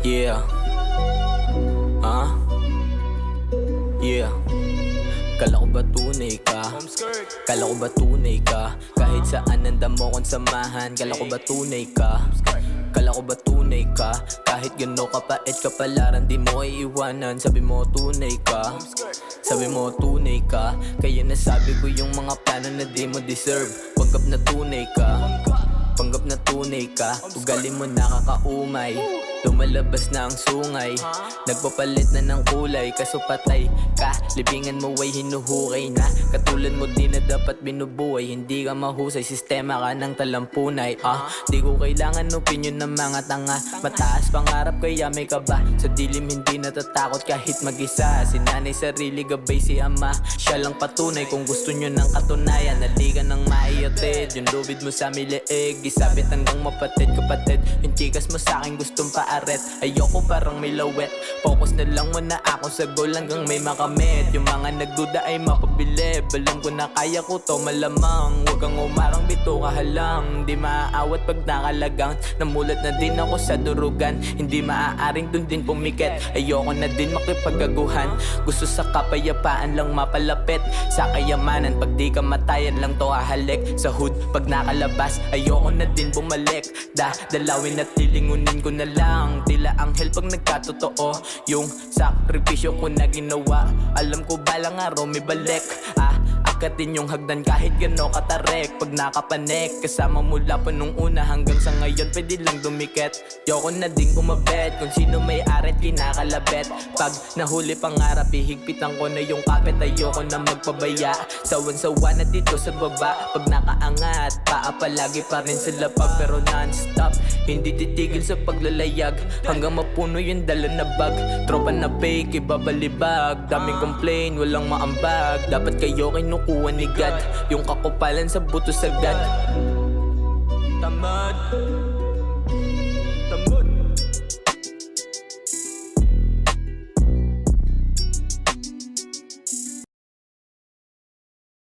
Yeah. Ah? Huh? Yeah. Kala ko ba tunay ka? Kala ko ba tunay ka? Kahit saan nandam mo kong samahan Kala ko ba tunay ka? Kala ko ba tunay ka? Kahit gano kapait ka palaran Di mo iiwanan. Sabi mo tunay ka. Sabi mo tunay ka. Kaya nasabi ko yung mga plano na di mo deserve. Panggap na tunay ka Panggap na tunay ka. Ugali mo nakakaumay. Lumalabas na ang sungay. Nagpapalit na ng kulay. Kaso patay ka. Libingan mo ay hinuhukay na. Katulad mo di na dapat binubuhay. Hindi ka mahusay. Sistema ka ng talampunay. Ah, Di ko kailangan opinion ng mga tanga. Mataas pangarap kaya may kaba Sa dilim hindi natatakot kahit mag-isa. Sinanay sarili gabay si ama. Siya lang patunay kung gusto nyo ng katunayan. Naligan ng maiatid Yung lubid mo sa miliig. Isabit hanggang mapatid kapatid. Yung chikas mo sa akin gustong paaret Ayoko parang may lawet Focus na lang muna ako sa goal hanggang may makamit. Yung mga nagduda ay mapabilib Alam ko na kaya ko to malamang. Huwag kang umarang bito kahalang Hindi maaawat pag nakalagang. Namulat na din ako sa durugan. Hindi maaaring dun din pumikit. Ayoko na din makipagaguhan Gusto sa kapayapaan lang mapalapit. Sa kayamanan pag di ka matayan lang to hahalik Sa hood pag nakalabas Ayoko na din bumalik. Da, dalawin at lilingunin ko na lang. Tila anghel pag nagkatotoo Yung sakripisyo ko na ginawa. Alam ko balang araw may balik Akatin yung hagdan kahit gano katarek Pag nakapanek Kasama mula pa nung una hanggang sa ngayon Pwede lang dumikit. Yoko na din kumabet Kung sino may aret kinakalabet. Pag nahuli pangarap Ihigpitan ko na yung kapit Ayoko na magpabaya. Sawan-sawa na dito sa baba Pag nakaangat Paa palagi pa rin sa lapag Pero non-stop Hindi titigil sa paglalayag. Hanggang mapuno yung dala na bag Tropa na fake, ibabalibag. Daming complain, walang maambag. Dapat kayo kinukuha ni God Yung kakupalan sa buto sagad Tamad